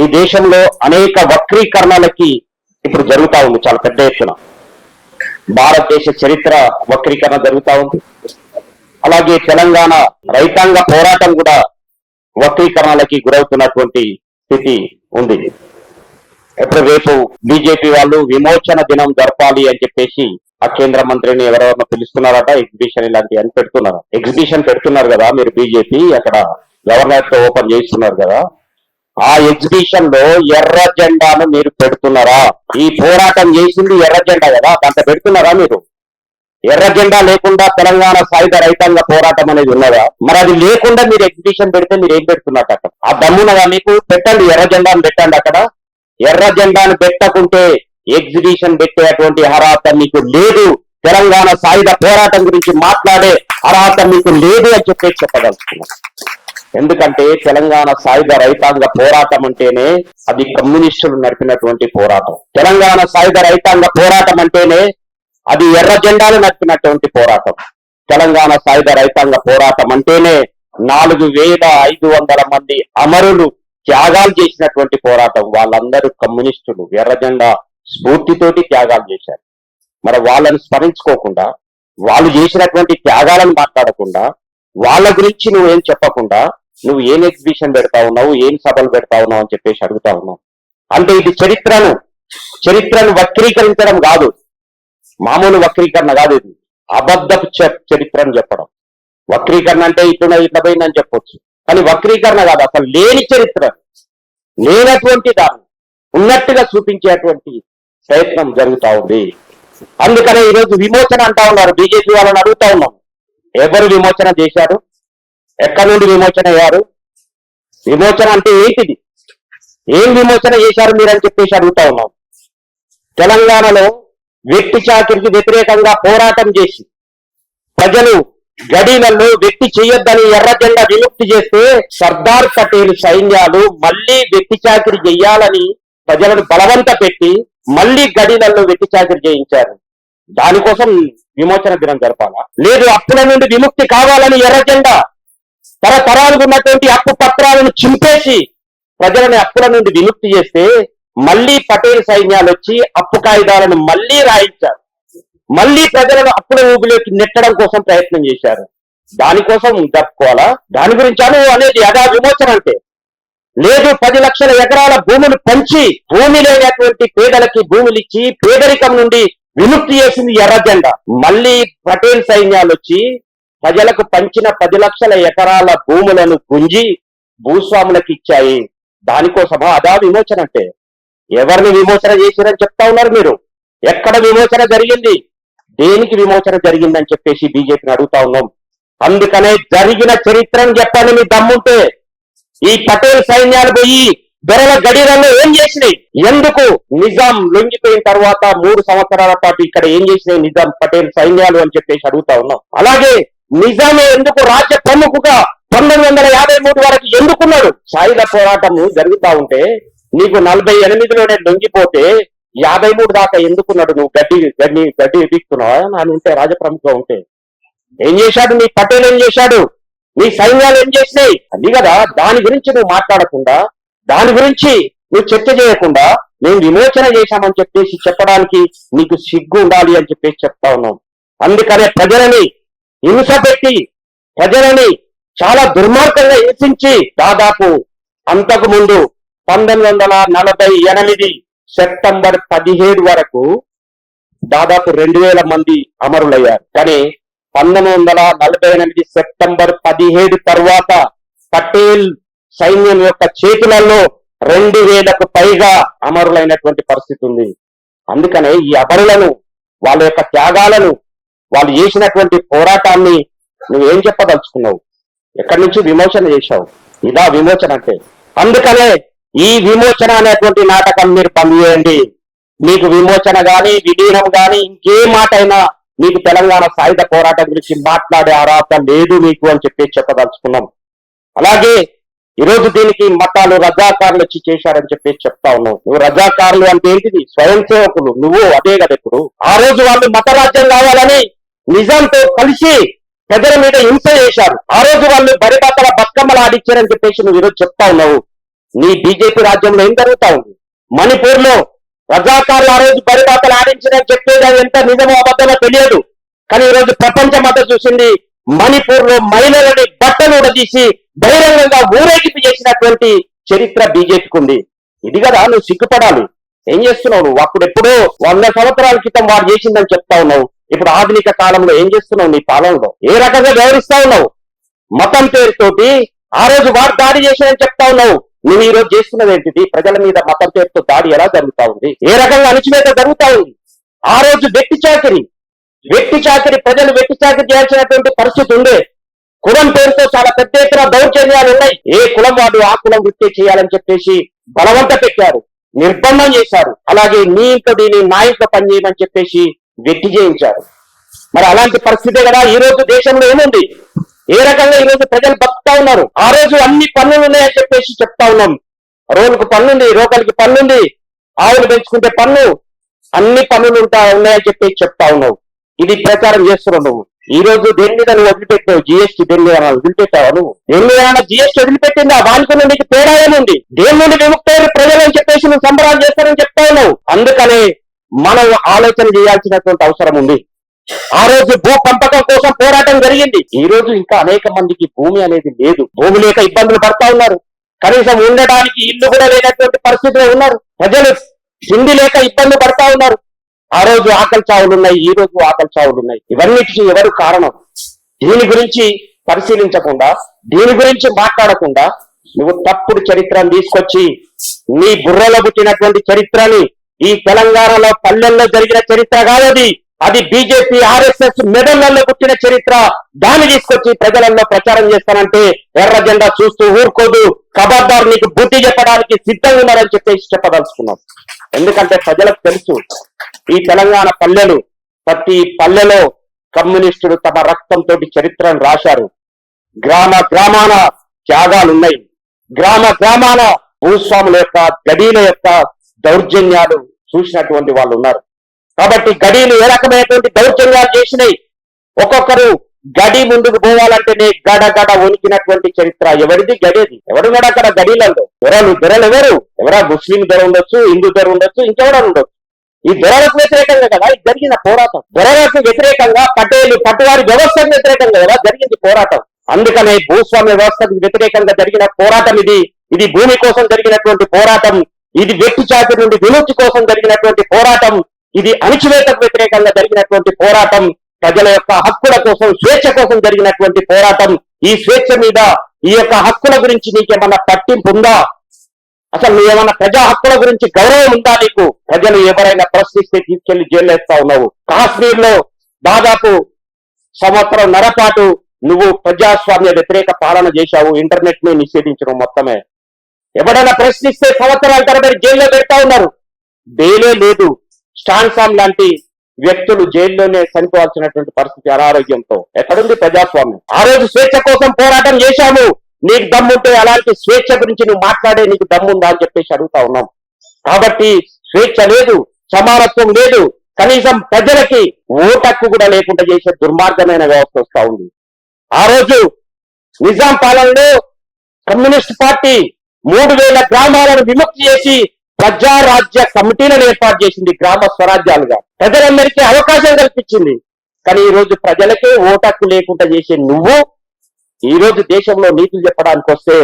ఈ దేశంలో అనేక వక్రీకరణలకి ఇప్పుడు జరుగుతా ఉంది చాలా పెద్ద ఎత్తున. భారతదేశ చరిత్ర వక్రీకరణ జరుగుతా ఉంది. అలాగే తెలంగాణ రైతాంగ పోరాటం కూడా వక్రీకరణలకి గురవుతున్నటువంటి స్థితి ఉంది. ఇప్పుడు రేపు బీజేపీ వాళ్ళు విమోచన దినం జరపాలి అని చెప్పేసి ఆ కేంద్ర మంత్రిని ఎవరెవరినో పిలుస్తున్నారట ఎగ్జిబిషన్ ఇలాంటి అని పెడుతున్నారు. ఎగ్జిబిషన్ పెడుతున్నారు కదా మీరు బీజేపీ అక్కడ గవర్నర్తో ఓపెన్ చేస్తున్నారు కదా. ఆ ఎగ్జిబిషన్లో ఎర్ర జెండాను మీరు పెడుతున్నారా? ఈ పోరాటం చేసింది ఎర్ర జెండా కదా దాంట్లో పెడుతున్నారా మీరు? ఎర్ర జెండా లేకుండా తెలంగాణ సాయుధ రైతాంగ పోరాటం అనేది ఉన్నదా? మరి అది లేకుండా మీరు ఎగ్జిబిషన్ పెడితే మీరు ఏం పెడుతున్నారు అక్కడ? ఆ దమ్మునదా మీకు? పెట్టండి ఎర్ర జెండాను పెట్టండి అక్కడ. ఎర్ర జెండాను పెట్టకుంటే ఎగ్జిబిషన్ పెట్టేటువంటి అర్హత మీకు లేదు. తెలంగాణ సాయుధ పోరాటం గురించి మాట్లాడే అర్హత మీకు లేదు అని చెప్పేసి చెప్పదలుచుకున్నాను. ఎందుకంటే తెలంగాణ సాయుధ రైతాంగ పోరాటం అంటేనే అది కమ్యూనిస్టులు నడిపినటువంటి పోరాటం. తెలంగాణ సాయుధ రైతాంగ పోరాటం అంటేనే అది ఎర్ర జెండాలు నడిపినటువంటి పోరాటం. తెలంగాణ సాయుధ రైతాంగ పోరాటం అంటేనే నాలుగు వేల ఐదు వందల మంది అమరులు త్యాగాలు చేసినటువంటి పోరాటం. వాళ్ళందరూ కమ్యూనిస్టులు. ఎర్రజెండా స్ఫూర్తితోటి త్యాగాలు చేశారు. మరి వాళ్ళని స్మరించుకోకుండా వాళ్ళు చేసినటువంటి త్యాగాలను మాట్లాడకుండా వాళ్ళ గురించి నువ్వేం చెప్పకుండా నువ్వు ఏం ఎగ్జిబిషన్ పెడతా ఉన్నావు ఏం సభలు పెడతా ఉన్నావు అని చెప్పేసి అడుగుతా ఉన్నావు. అంటే ఇది చరిత్రను చరిత్రను వక్రీకరించడం కాదు. మామూలు వక్రీకరణ కాదు ఇది. అబద్ధపు చరిత్రను చెప్పడం. వక్రీకరణ అంటే ఇట్లా ఇట్లా పోయిందని చెప్పొచ్చు. కానీ వక్రీకరణ కాదు అసలు లేని చరిత్ర. లేనటువంటి దాన్ని ఉన్నట్టుగా చూపించేటువంటి ప్రయత్నం జరుగుతా ఉంది. అందుకనే ఈరోజు విమోచన అంటా ఉన్నారు. బీజేపీ వాళ్ళని అడుగుతా ఉన్నాం. ఎవరు విమోచన చేశారు? ఎక్కడి నుండి విమోచన అయ్యారు? విమోచన అంటే ఏంటిది? ఏం విమోచన చేశారు మీరని చెప్పేసి అడుగుతా ఉన్నాం. తెలంగాణలో వ్యక్తి చాకిరికి వ్యతిరేకంగా పోరాటం చేసి ప్రజలు గడీలలో వ్యక్తి చేయొద్దని ఎర్రజెండా విముక్తి చేస్తే సర్దార్ పటేల్ సైన్యాలు మళ్ళీ వ్యక్తి చాకిరి చెయ్యాలని ప్రజలను బలవంత పెట్టి మళ్ళీ గడీలలో వ్యక్తి చాకిరి చేయించారు. దానికోసం విమోచన దినం జరపాలా? లేదు అప్పుల నుండి విముక్తి కావాలని ఎర్ర జెండా తరతరాలకు ఉన్నటువంటి అప్పు పత్రాలను చింపేసి ప్రజలని అప్పుల నుండి విముక్తి చేస్తే మళ్ళీ పటేల్ సైన్యాలు వచ్చి అప్పు కాగితాలను మళ్ళీ రాయించారు. మళ్ళీ ప్రజలను అప్పుల ఊబిలోకి నెట్టడం కోసం ప్రయత్నం చేశారు. దానికోసం తప్పుకోవాలా దాని గురించి అను అనేది యథా విమోచన అంటే. లేదు పది లక్షల ఎకరాల భూములు పంచి భూమి లేనటువంటి పేదలకి భూములు ఇచ్చి పేదరికం నుండి విముక్తి చేసింది ఎర్ర జెండా. మళ్ళీ పటేల్ సైన్యాలు వచ్చి ప్రజలకు పంచిన పది లక్షల ఎకరాల భూములను గుంజి భూస్వాములకు ఇచ్చాయి దానికోసమా అదా విమోచన అంటే? ఎవరిని విమోచన చేశారని చెప్తా ఉన్నారు మీరు? ఎక్కడ విమోచన జరిగింది? దేనికి విమోచన జరిగిందని చెప్పేసి బీజేపీని అడుగుతా ఉన్నాం. అందుకనే జరిగిన చరిత్రను చెప్పండి మీ దమ్ముంటే. ఈ పటేల్ సైన్యాలు పోయి దొరల గడిలలో ఏం చేసినాయి? ఎందుకు నిజాం లొంగిపోయిన తర్వాత మూడు సంవత్సరాల పాటు ఇక్కడ ఏం చేసినాయి నిజాం పటేల్ సైన్యాలు అని చెప్పేసి అడుగుతా ఉన్నాం. అలాగే నిజామే ఎందుకు రాజ్య ప్రముఖుగా పంతొమ్మిది వందల యాభై మూడు వరకు ఎందుకున్నాడు? సాయుధ పోరాటం జరుగుతా ఉంటే నీకు నలభై ఎనిమిదిలోనే లొంగిపోతే యాభై మూడు దాకా ఎందుకున్నాడు నువ్వు? గడ్డి గడ్డి గడ్డి ఎదుగుతున్నావా అని ఉంటే రాజప్రముఖ ఉంటే. ఏం చేశాడు? నీ పటేల్ ఏం చేశాడు? నీ సైన్యాలు ఏం చేసినాయి? అది కదా దాని గురించి నువ్వు మాట్లాడకుండా దాని గురించి నువ్వు చర్చ చేయకుండా మేము విమోచన చేశామని చెప్పేసి చెప్పడానికి నీకు సిగ్గు ఉండాలి అని చెప్పేసి చెప్తా ఉన్నాం. అందుకనే ప్రజలని హింస పెట్టి ప్రజలని చాలా దుర్మార్గంగా హింసించి దాదాపు అంతకు ముందు పంతొమ్మిది వందల నలభై ఎనిమిది సెప్టెంబర్ పదిహేడు వరకు దాదాపు రెండు వేల మంది అమరులయ్యారు. కానీ పంతొమ్మిది వందల నలభై ఎనిమిది సెప్టెంబర్ పదిహేడు తర్వాత పటేల్ సైన్యం యొక్క చేతులలో రెండు వేలకు పైగా అమరులైనటువంటి పరిస్థితి ఉంది. అందుకనే ఈ అమరులను వాళ్ళ యొక్క త్యాగాలను వాళ్ళు చేసినటువంటి పోరాటాన్ని నువ్వు ఏం చెప్పదలుచుకున్నావు? ఎక్కడి నుంచి విమోచన చేశావు? ఇదా విమోచన అంటే. అందుకనే ఈ విమోచన అనేటువంటి నాటకం మీరు పనిచేయండి మీకు విమోచన గాని విలీనం గాని ఇంకే మాట అయినా మీకు తెలంగాణ సాయుధ పోరాటం గురించి మాట్లాడే అర్హత లేదు మీకు అని చెప్పేసి చెప్పదలుచుకున్నాం. అలాగే ఈరోజు దీనికి మతాలు రజాకారులు వచ్చి చేశారని చెప్పేసి చెప్తా ఉన్నావు నువ్వు రజాకారులు అంటే ఏంటిది? స్వయం సేవకులు నువ్వు అదే కదా ఇప్పుడు. ఆ రోజు వాళ్ళు మత రాజ్యం కావాలని నిజాంతో కలిసి పెదల మీద హింస చేశారు. ఆ రోజు వాళ్ళు బరిపాతల బతుకమ్మలు ఆడిచ్చారని చెప్పేసి నువ్వు ఈరోజు చెప్తా ఉన్నావు. నీ బీజేపీ రాజ్యంలో ఏం జరుగుతా ఉంది? మణిపూర్లో రజాకారులు ఆ రోజు బరిపాతలు ఆడించిన చెప్పేది అది ఎంత నిజమో అబద్ధమో తెలియదు. కానీ ఈ రోజు ప్రపంచం అంతా చూసింది మణిపూర్లో మహిళలని బట్టలు ఉడదీసి బహిరంగంగా ఊరేగింపు చేసినటువంటి చరిత్ర బీజేపీకి ఉంది. ఇది కదా నువ్వు సిగ్గుపడాలి. ఏం చేస్తున్నావు నువ్వు? అప్పుడు ఎప్పుడో వంద సంవత్సరాల క్రితం వాడు చేసిందని చెప్తా ఉన్నావు. ఇప్పుడు ఆధునిక కాలంలో ఏం చేస్తున్నావు నీ పాలనలో? ఏ రకంగా వ్యవహరిస్తా ఉన్నావు? మతం పేరుతోటి ఆ రోజు వాడు దాడి చేశారని చెప్తా ఉన్నావు. నువ్వు ఈ రోజు చేస్తున్నది ఏంటిది? ప్రజల మీద మతం పేరుతో దాడి ఎలా జరుగుతా ఉంది? ఏ రకంగా అణచివేత జరుగుతా ఉంది? ఆ రోజు వెట్టి చాకరి. వ్యక్తి చాకరి ప్రజలు వ్యక్తి చాకరి చేయాల్సినటువంటి పరిస్థితి ఉండే. కులం పేరుతో చాలా పెద్ద ఎత్తున దౌర్జన్యాలు ఉన్నాయి. ఏ కులం వాడు ఆ కులం వృత్తి చేయాలని చెప్పేసి బలవంత పెట్టారు. నిర్బంధం చేశారు. అలాగే నీ ఇంట్లో దీన్ని నా ఇంట్లో పనిచేయమని చెప్పేసి వెట్టి చేయించారు. మరి అలాంటి పరిస్థితే కదా ఈ రోజు దేశంలో ఏముంది? ఏ రకంగా ఈ రోజు ప్రజలు బతుకుతా ఉన్నారు? ఆ రోజు అన్ని పన్నులు ఉన్నాయని చెప్పేసి చెప్తా ఉన్నాం. రోజుకు పన్నుంది రోకలికి పన్నుంది ఆవులు పెంచుకుంటే పన్ను అన్ని పన్నులు ఉంటా ఉన్నాయని చెప్పేసి చెప్తా ఉన్నావు ఇది ప్రచారం చేస్తున్నావు నువ్వు. ఈ రోజు దేని మీద నువ్వు వదిలిపెట్టావు? జిఎస్టీ దేని మీద వదిలిపెట్టావు నువ్వు? దేని మీద జిఎస్టీ వదిలిపెట్టిందా? వానికి నీకు తేడా ఏముంది దేని నుండి విముక్తైన ప్రజలు అని చెప్పేసి నువ్వు సంబరాలు చేస్తారని చెప్తా ఉన్నావు. అందుకనే మనం ఆలోచన చేయాల్సినటువంటి అవసరం ఉంది. ఆ రోజు భూ పంపకం కోసం పోరాటం జరిగింది. ఈ రోజు ఇంకా అనేక మందికి భూమి అనేది లేదు. భూమి లేక ఇబ్బందులు పడతా ఉన్నారు. కనీసం ఉండడానికి ఇల్లు కూడా లేనటువంటి పరిస్థితిలో ఉన్నారు. ప్రజలు తిండి లేక ఇబ్బంది పడతా ఉన్నారు. ఆ రోజు ఆకలి చావులు ఉన్నాయి ఈ రోజు ఆకలి చావులు ఉన్నాయి. ఇవన్నిటికీ ఎవరు కారణం? దీని గురించి పరిశీలించకుండా దీని గురించి మాట్లాడకుండా నువ్వు తప్పుడు చరిత్రను తీసుకొచ్చి నీ బుర్రలో పుట్టినటువంటి చరిత్రని ఈ తెలంగాణలో పల్లెల్లో జరిగిన చరిత్ర కాదది. అది బీజేపీ ఆర్ఎస్ఎస్ మెడల్లో పుట్టిన చరిత్ర. దాన్ని తీసుకొచ్చి ప్రజలలో ప్రచారం చేస్తానంటే ఎర్ర జెండా చూస్తూ ఊరుకోదు. కబార్దార్ నీకు బుద్ధి చెప్పడానికి సిద్ధంగా ఉన్నారని చెప్పేసి చెప్పదలుచుకున్నాం. ఎందుకంటే ప్రజలకు తెలుసు ఈ తెలంగాణ పల్లెలు ప్రతి పల్లెలో కమ్యూనిస్టులు తమ రక్తంతో చరిత్రను రాశారు. గ్రామ గ్రామాన త్యాగాలున్నాయి. గ్రామ గ్రామాన భూస్వాముల యొక్క గడీల యొక్క దౌర్జన్యాలు చూసినటువంటి వాళ్ళు ఉన్నారు. కాబట్టి గడీలు ఏ రకమైనటువంటి దౌర్జన్యాలు చేసినాయి? ఒక్కొక్కరు గడి ముందుకు పోవాలంటేనే గడ గడ వణికినటువంటి చరిత్ర ఎవరిది? గడేది. ఎవరున్నాడు అక్కడ గడీలలో? దొరలు. దొరలు ఎవరు? ఎవరా ముస్లిం దొర ఉండొచ్చు హిందూ దొర ఉండొచ్చు ఇంకెవరా ఉండొచ్చు? ఈ దొరలకు వ్యతిరేకంగా కదా? ఇది జరిగిన పోరాటం. దొరలకు వ్యతిరేకంగా పటేలు పట్టువారి వ్యవస్థకు వ్యతిరేకంగా కదా జరిగింది పోరాటం. అందుకనే భూస్వామ్య వ్యవస్థకు వ్యతిరేకంగా జరిగిన పోరాటం ఇది. ఇది భూమి కోసం జరిగినటువంటి పోరాటం. ఇది వెట్టి చాకరి నుండి విముక్తి కోసం జరిగినటువంటి పోరాటం ఇది అణిచివేతకు వ్యతిరేకంగా జరిగినటువంటి పోరాటం ప్రజల యొక్క హక్కుల కోసం స్వేచ్ఛ కోసం జరిగినటువంటి పోరాటం. ఈ స్వేచ్ఛ మీద ఈ యొక్క హక్కుల గురించి నీకేమన్నా పట్టింపు ఉందా? అసలు నువ్వేమన్నా ప్రజా హక్కుల గురించి గౌరవం ఉందా నీకు? ప్రజలు ఎవరైనా ప్రశ్నిస్తే తీసుకెళ్ళి జైలు వేస్తా ఉన్నావు. కాశ్మీర్లో దాదాపు సంవత్సరం నరపాటు నువ్వు ప్రజాస్వామ్య వ్యతిరేక పాలన చేశావు. ఇంటర్నెట్ని నిషేధించడం మొత్తమే. ఎవడైనా ప్రశ్నిస్తే సంవత్సరాల తరబడి జైల్లో పెడతా ఉన్నారు. బెయిలే లేదు. స్టాన్సామ్ లాంటి వ్యక్తులు జైల్లోనే చనిపోవాల్సినటువంటి పరిస్థితి అనారోగ్యంతో. ఎక్కడుంది ప్రజాస్వామ్యం? ఆ రోజు స్వేచ్ఛ కోసం పోరాటం చేశాము. నీకు దమ్ముంటే అలాంటి స్వేచ్ఛ గురించి నువ్వు మాట్లాడే నీకు దమ్ముందా అని చెప్పేసి అడుగుతా ఉన్నాం. కాబట్టి స్వేచ్ఛ లేదు సమానత్వం లేదు. కనీసం ప్రజలకి ఓటక్కు కూడా లేకుండా చేసే దుర్మార్గమైన వ్యవస్థ వస్తా ఉంది. ఆ రోజు నిజాం పాలనలో కమ్యూనిస్ట్ పార్టీ మూడు వేల గ్రామాలను విముక్తి చేసి ప్రజారాజ్య కమిటీలను ఏర్పాటు చేసింది గ్రామ స్వరాజ్యాలుగా. ప్రజలందరికీ అవకాశం కల్పించింది. కానీ ఈ రోజు ప్రజలకే ఓటక్కు లేకుండా చేసే నువ్వు ఈ రోజు దేశంలో నీతులు చెప్పడానికి వస్తే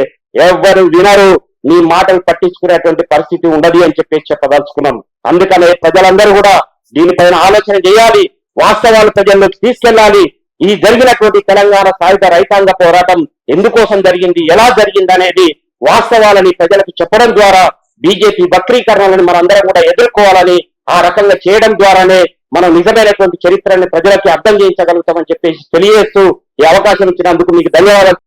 ఎవ్వరు వినరు. నీ మాటలు పట్టించుకునేటువంటి పరిస్థితి ఉండదు అని చెప్పేసి చెప్పదలుచుకున్నాం అందుకనే ప్రజలందరూ కూడా దీనిపైన ఆలోచన చేయాలి. వాస్తవాలు ప్రజల్లోకి తీసుకెళ్ళాలి ఈ జరిగినటువంటి తెలంగాణ సాయుధ రైతాంగ పోరాటం ఎందుకోసం జరిగింది ఎలా జరిగింది అనేది వాస్తవాలని ప్రజలకు చెప్పడం ద్వారా బీజేపీ వక్రీకరణలను మనందరం కూడా ఎదుర్కోవాలని ఆ రకంగా చేయడం ద్వారానే మనం నిజమైనటువంటి చరిత్రని ప్రజలకి అర్థం చేయించగలుగుతామని చెప్పేసి తెలియజేస్తూ ఈ అవకాశం ఇచ్చినందుకు మీకు ధన్యవాదాలు.